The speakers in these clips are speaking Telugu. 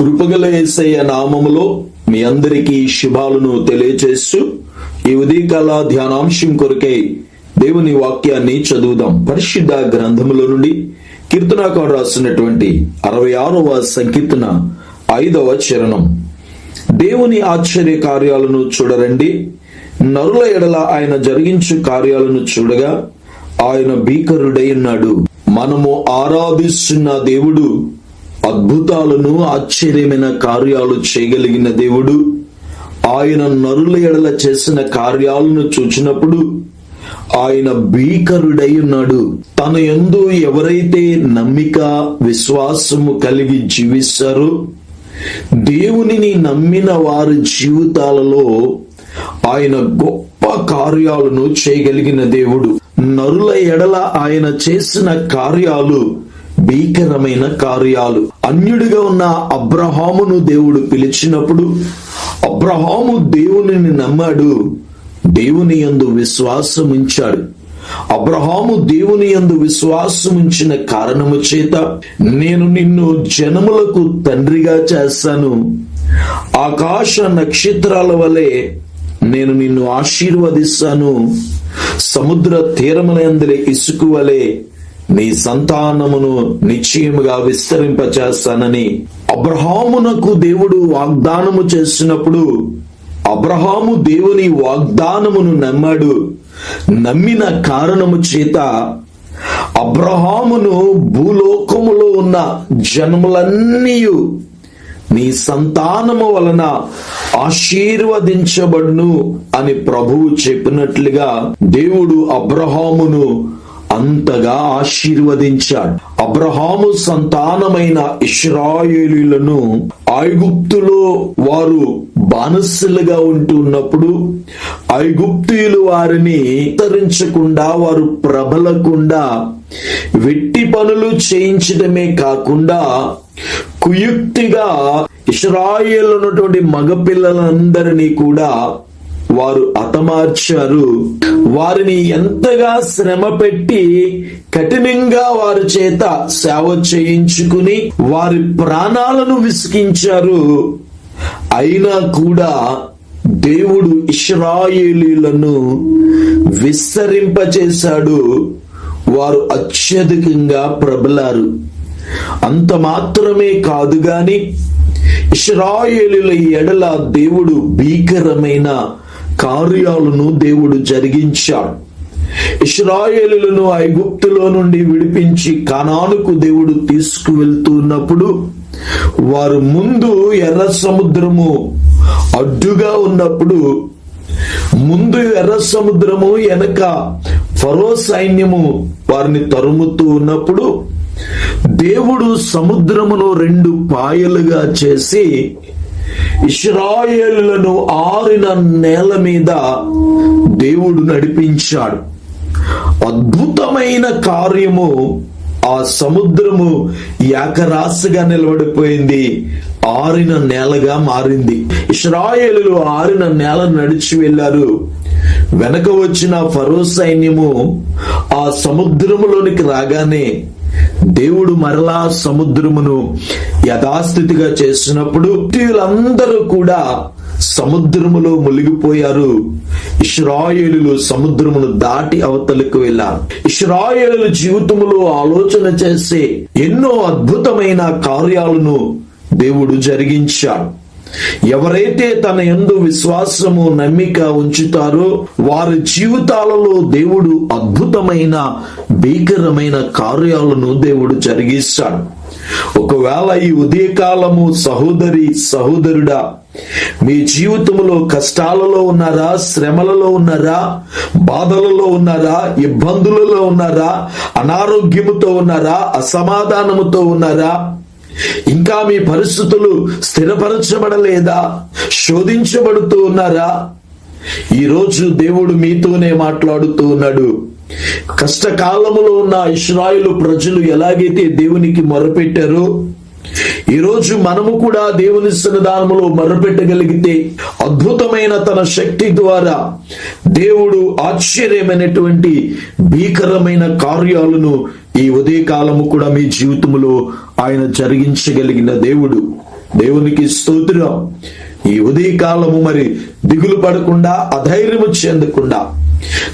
కృపగల యేసయ్య నామములో మీ అందరికీ శుభాలను తెలియజేస్తూ ఈ ఉదయకాల ధ్యానాంశం కొరకై దేవుని వాక్యాన్ని చదువుదాం. పరిశుద్ధ గ్రంథముల నుండి కీర్తనాకారు రాసినటువంటి అరవై ఆరవ సంకీర్తన ఐదవ చరణం. దేవుని ఆశ్చర్య కార్యాలను చూడరండి. నరుల ఎడల ఆయన జరిగించు కార్యాలను చూడగా ఆయన భీకరుడై ఉన్నాడు. మనము ఆరాధిస్తున్న దేవుడు అద్భుతాలను ఆశ్చర్యమైన కార్యాలు చేయగలిగిన దేవుడు. ఆయన నరుల ఎడల చేసిన కార్యాలను చూచినప్పుడు ఆయన భీకరుడై ఉన్నాడు. తన యందు ఎవరైతే నమ్మిక విశ్వాసము కలిగి జీవిస్తారో దేవునిని నమ్మిన వారి జీవితాలలో ఆయన గొప్ప కార్యాలను చేయగలిగిన దేవుడు. నరుల ఎడల ఆయన చేసిన కార్యాలు భీకరమైన కార్యాలు. అన్యుడిగా ఉన్న అబ్రహామును దేవుడు పిలిచినప్పుడు అబ్రహాము దేవునిని నమ్మాడు. దేవుని యందు విశ్వాసముంచాడు అబ్రహాము దేవుని యందు విశ్వాసముంచిన కారణము చేత నేను నిన్ను జనములకు తండ్రిగా చేస్తాను. ఆకాశ నక్షత్రాల వలె నేను నిన్ను ఆశీర్వదిస్తాను. సముద్ర తీరములందరి ఇసుకు వలె నీ సంతానమును నిశ్చయముగా విస్తరింపచేస్తానని అబ్రహామునకు దేవుడు వాగ్దానము చేసినప్పుడు అబ్రహాము దేవుని వాగ్దానమును నమ్మాడు. నమ్మిన కారణము చేత అబ్రహామును భూలోకములో ఉన్న జనములన్నీ నీ సంతానము వలన ఆశీర్వదించబడును అని ప్రభువు చెప్పినట్లుగా దేవుడు అబ్రహామును అంతగా ఆశీర్వదించాడు. అబ్రహాము సంతానమైన ఇస్రాయేలీలను ఐగుప్తులో వారు బానిసలుగా ఉంటున్నప్పుడు ఐగుప్తీయులు వారిని తరించకుండా వారు ప్రబలకుండా వెట్టి పనులు చేయించడమే కాకుండా కుయుక్తిగా ఇస్రాయేల్ ఉన్నటువంటి మగపిల్లలందరినీ కూడా వారు హతమార్చారు. వారిని ఎంతగా శ్రమ పెట్టి కఠినంగా వారి చేత సేవ చేయించుకుని వారి ప్రాణాలను విసిగించారు. అయినా కూడా దేవుడు ఇస్రాయేలీలను విస్తరింపచేశాడు వారు అత్యధికంగా ప్రబలారు. అంత మాత్రమే కాదు గాని ఇస్రాయేలుల ఎడల దేవుడు భీకరమైన కార్యాలను దేవుడు జరిగించాడు. ఇస్రాయేలులను ఐగుప్తులో నుండి విడిపించి కణానుకు దేవుడు తీసుకువెళ్తున్నప్పుడు వారు ముందు ఎర్ర సముద్రము అడ్డుగా ఉన్నప్పుడు ముందు ఎర్ర సముద్రము వెనక ఫరో సైన్యము వారిని తరుముతూ ఉన్నప్పుడు దేవుడు సముద్రమును రెండు పాయలుగా చేసి ఇస్రాయేళ్ళను ఆరిన నేల మీద దేవుడు నడిపించాడు. అద్భుతమైన కార్యము ఆ సముద్రము ఏకరాశిగా నిలబడిపోయింది. ఆరిన నేలగా మారింది. ఇస్రాయేలు ఆరిన నేల నడిచి వెళ్ళారు. వెనక వచ్చిన ఫరో సైన్యము ఆ సముద్రములోనికి రాగానే దేవుడు మరలా సముద్రమును యథాస్థితిగా చేసినప్పుడు వీళ్ళందరూ కూడా సముద్రములో మునిగిపోయారు. ఇస్రాయేలులు సముద్రమును దాటి అవతలకు వెళ్ళారు. ఇస్రాయేలు జీవితములో ఆలోచన చేసే ఎన్నో అద్భుతమైన కార్యాలను దేవుడు జరిగించాడు. ఎవరైతే తన ఎందు విశ్వాసము నమ్మిక ఉంచుతారో వారి జీవితాలలో దేవుడు అద్భుతమైన భీకరమైన కార్యాలను దేవుడు జరిగిస్తాడు. ఒకవేళ ఈ ఉదయకాలము సహోదరి సహోదరుడా మీ జీవితంలో కష్టాలలో ఉన్నారా శ్రమలలో ఉన్నారా బాధలలో ఉన్నారా ఇబ్బందులలో ఉన్నారా అనారోగ్యముతో ఉన్నారా అసమాధానముతో ఉన్నారా ఇంకా మీ పరిస్థితులు స్థిరపరచబడలేదా? శోధించబడుతూ ఉన్నారా? ఈరోజు దేవుడు మీతోనే మాట్లాడుతూ ఉన్నాడు. కష్టకాలములో ఉన్న ఇస్రాయిలు ప్రజలు ఎలాగైతే దేవునికి మొరపెట్టారో ఈరోజు మనము కూడా దేవుని సన్నిధానములో మర్రపెట్టగలిగితే అద్భుతమైన తన శక్తి ద్వారా దేవుడు ఆశ్చర్యమైనటువంటి భీకరమైన కార్యాలను ఈ ఉదయకాలము కూడా మీ జీవితంలో ఆయన జరిగించగలిగిన దేవుడు. దేవునికి స్తోత్రం. ఈ ఉదయకాలము మరి దిగులు పడకుండా అధైర్యము చెందకుండా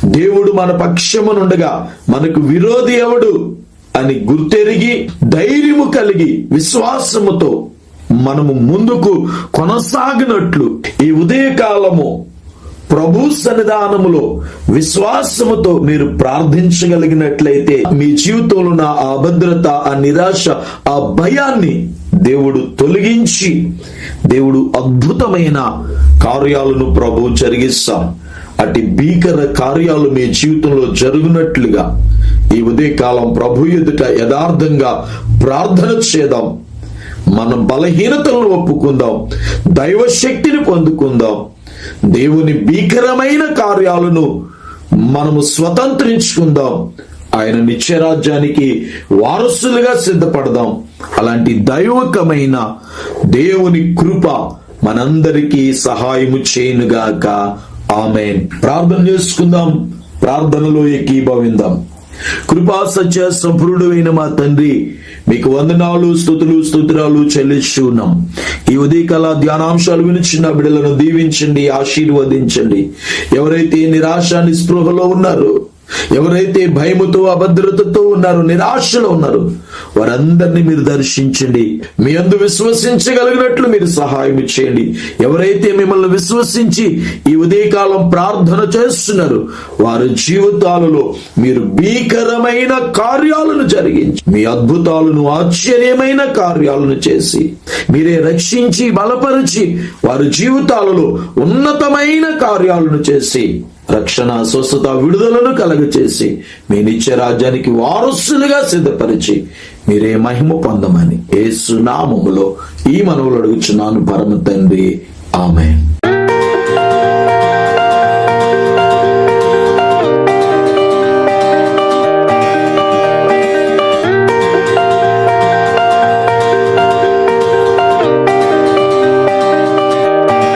దేవుడు మన పక్షమునుండగా మనకు విరోధి ఎవడు? అని గుర్తెరిగి ధైర్యము కలిగి విశ్వాసముతో మనము ముందుకు కొనసాగినట్లు ఈ ఉదయకాలము ప్రభు సన్నిధానములో విశ్వాసముతో మీరు ప్రార్థించగలిగినట్లయితే మీ జీవితంలో ఉన్న ఆ అభద్రత ఆ నిరాశ ఆ భయాన్ని దేవుడు తొలగించి దేవుడు అద్భుతమైన కార్యాలను ప్రభు జరిగిస్తాం. అటు భీకర కార్యాలు మీ జీవితంలో జరుగునట్లుగా ఈ ఉదయకాలం ప్రభు ఎదుట యథార్థంగా ప్రార్థన చేద్దాం. మన బలహీనతలను ఒప్పుకుందాం. దైవ శక్తిని పొందుకుందాం. దేవుని భీకరమైన కార్యాలను మనము స్వతంత్రించుకుందాం. ఆయన నిత్యరాజ్యానికి వారసులుగా సిద్ధపడదాం. అలాంటి దైవకమైన దేవుని కృప మనందరికీ సహాయము చేయనుగాక. ఆమె ప్రార్థన చేసుకుందాం. ప్రార్థనలో ఏకీభవిందాం. కృపా సత్య సంపూర్ణుడు మా తండ్రి మీకు వందనాలు స్థుతులు స్తోత్రాలు చెల్లిస్తూ ఉన్నాం. ఈ ఉదయకాల ధ్యానాంశాలు వినిచిన బిడ్డలను దీవించండి ఆశీర్వదించండి. ఎవరైతే నిరాశ నిస్పృహలో ఉన్నారో ఎవరైతే భయముతో అభద్రతతో ఉన్నారు నిరాశలో ఉన్నారు వారందరినీ మీరు దర్శించండి. మీ అందు విశ్వసించగలిగినట్లు మీరు సహాయం చేయండి. ఎవరైతే మిమ్మల్ని విశ్వసించి ఈ ఉదయకాలం ప్రార్థన చేస్తున్నారు వారి జీవితాలలో మీరు భీకరమైన కార్యాలను జరిగించి మీ అద్భుతాలను ఆశ్చర్యమైన కార్యాలను చేసి మీరే రక్షించి బలపరిచి వారి జీవితాలలో ఉన్నతమైన కార్యాలను చేసి రక్షణ స్వస్థత విడుదలను కలగచేసి మీ నిత్య రాజ్యానికి వారసులుగా సిద్ధపరిచి మీరే మహిమ పొందమని ఏ సునామములో ఈ మనవులు అడుగుచున్నాను పరమ తండ్రి. ఆమె